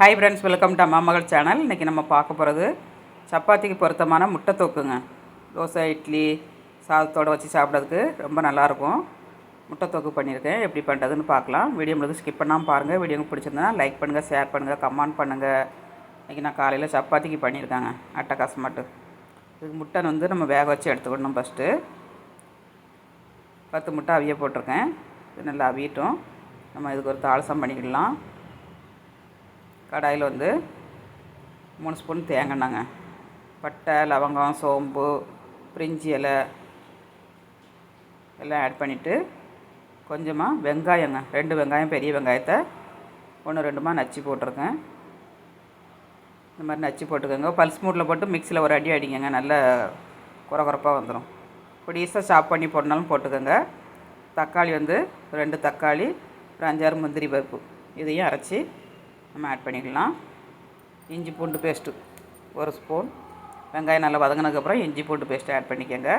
Hi friends welcome to அம்மா மகள் channel இன்றைக்கி நம்ம பார்க்க போகிறது சப்பாத்திக்கு பொருத்தமான முட்டை தொக்குங்க. தோசை இட்லி சாதத்தோடு வச்சு சாப்பிட்றதுக்கு ரொம்ப நல்லாயிருக்கும். முட்டை தொக்கு பண்ணியிருக்கேன். எப்படி பண்ணுறதுன்னு பார்க்கலாம். வீடியோ முழுது ஸ்கிப் பண்ணாமல் பாருங்கள் வீடியோ பிடிச்சிருந்தா லைக் பண்ணுங்கள் ஷேர் பண்ணுங்கள் கமெண்ட் பண்ணுங்கள் இன்றைக்கி நான் காலையில் சப்பாத்திக்கு பண்ணியிருக்காங்க. அட்டை காசு மட்டும் இதுக்கு முட்டை வந்து நம்ம வேக வச்சு எடுத்துக்கணும் ஃபஸ்ட்டு பத்து முட்டை அவிய போட்டிருக்கேன். இது நல்லா அவியட்டும். நம்ம இதுக்கு ஒரு தாளசம் பண்ணிக்கிடலாம். கடாயில் வந்து மூணு ஸ்பூன் தேங்காய்ண்ணாங்க பட்டை லவங்கம் சோம்பு பிரிஞ்சி இலை எல்லாம் ஆட் பண்ணிவிட்டு கொஞ்சமாக வெங்காயங்க. ரெண்டு வெங்காயம் பெரிய வெங்காயத்தை ஒன்று ரெண்டுமா நச்சு போட்டிருக்கேன். இந்த மாதிரி நச்சு போட்டுக்கோங்க. பல்ஸ் மூட்டில் போட்டு மிக்சியில் ஒரு அடி அடிங்கங்க. நல்ல குறகுறப்பாக வந்துடும் பொடிசாக சாப் பண்ணி போடனாலும் போட்டுக்கோங்க. தக்காளி வந்து ரெண்டு தக்காளி ஒரு அஞ்சாறு முந்திரி பருப்பு இதையும் அரைச்சி நம்ம ஆட் பண்ணிக்கலாம். இஞ்சி பூண்டு பேஸ்ட்டு ஒரு ஸ்பூன் வெங்காயம் நல்லா வதங்கினதுக்கப்புறம் இஞ்சி பூண்டு பேஸ்ட்டு ஆட் பண்ணிக்கோங்க.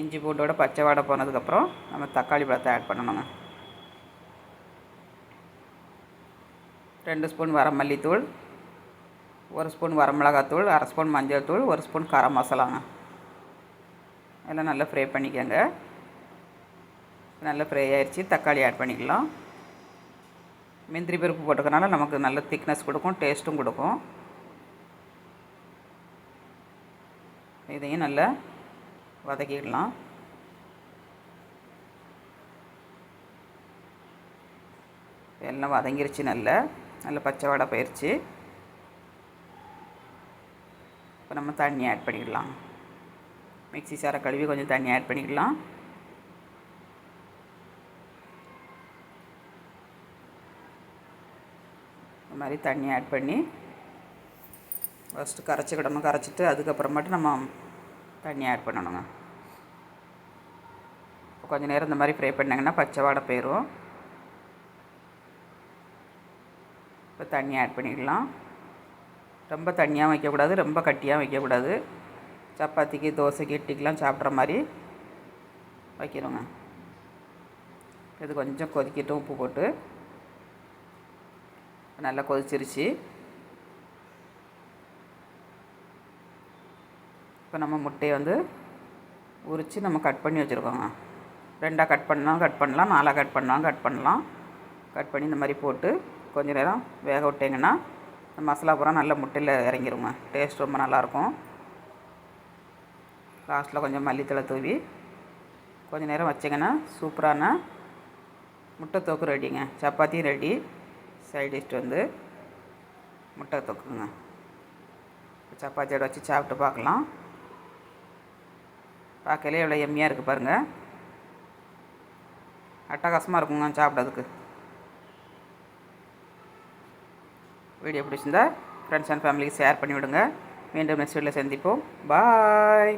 இஞ்சி பூண்டோட பச்சை வாடை போனதுக்கப்புறம் நம்ம தக்காளி பழத்தை ஆட் பண்ணணுங்க. ரெண்டு ஸ்பூன் வரமல்லித்தூள் ஒரு ஸ்பூன் வரமிளகாத்தூள் அரை ஸ்பூன் மஞ்சள் தூள் ஒரு ஸ்பூன் கரம் மசாலாங்க. எல்லாம் நல்லா ஃப்ரை பண்ணிக்கோங்க. நல்லா ஃப்ரை ஆயிடுச்சு தக்காளி ஆட் பண்ணிக்கலாம். முந்திரி பருப்பு போட்டுக்கனால நமக்கு நல்ல திக்னஸ் கொடுக்கும் டேஸ்ட்டும் கொடுக்கும். இதையும் நல்லா வதக்கிடலாம். எல்லாம் வதங்கிருச்சு நல்லா. நல்ல பச்சை வடை போயிடுச்சு இப்போ நம்ம தண்ணி ஆட் பண்ணிக்கலாம் மிக்சி சாரை கழுவி கொஞ்சம் தண்ணி ஆட் பண்ணிக்கலாம் இந்த மாதிரி தண்ணி ஆட் பண்ணி ஃபஸ்ட்டு கரைச்சிக்கிடணும் கரைச்சிட்டு அதுக்கப்புறமேட்டு நம்ம தண்ணி ஆட் பண்ணணுங்க. இப்போ கொஞ்சம் நேரம் இந்த மாதிரி ஃப்ரை பண்ணிங்கன்னா பச்சை வாடை போயிடும் இப்போ தண்ணி ஆட் பண்ணிக்கலாம் ரொம்ப தண்ணியாக வைக்கக்கூடாது ரொம்ப கட்டியாக வைக்கக்கூடாது. சப்பாத்திக்கு தோசைக்கு இட்லிக்கெலாம் சாப்பிட்ற மாதிரி வைக்கிறோங்க. இது கொஞ்சம் கொதிக்கட்டும் உப்பு போட்டு. நல்லா கொதிச்சிருச்சு. இப்போ நம்ம முட்டையை வந்து உரித்து நம்ம கட் பண்ணி வச்சுருக்கோங்க. ரெண்டாக கட் பண்ணலாம் கட் பண்ணலாம் நாலாக கட் பண்ணலாம் கட் பண்ணலாம். கட் பண்ணி இந்த மாதிரி போட்டு கொஞ்சம் நேரம் வேக விட்டிங்கன்னா மசாலா பூரா நல்ல முட்டையில் இறங்கிருங்க. டேஸ்ட் ரொம்ப நல்லாயிருக்கும். லாஸ்ட்டில் கொஞ்சம் மல்லித்தலை தூவி கொஞ்சம் நேரம் வச்சிங்கன்னா சூப்பரான முட்டை தோக்கு ரெடிங்க. சப்பாத்தியும் ரெடி. சைட் டிஷ் வந்து முட்டை தொக்குங்க. சப்பாத்தியோட வச்சு சாப்பிட்டு பார்க்கலாம். பார்க்கலே எவ்வளோ எம்மியாக இருக்குது பாருங்கள் அட்டகாசமாக இருக்குங்க சாப்பிட்றதுக்கு. வீடியோ பிடிச்சிருந்தா ஃப்ரெண்ட்ஸ் அண்ட் ஃபேமிலிக்கு ஷேர் பண்ணிவிடுங்க. மீண்டும் நெக்ஸ்ட் வீட்டில் சந்திப்போம். பாய்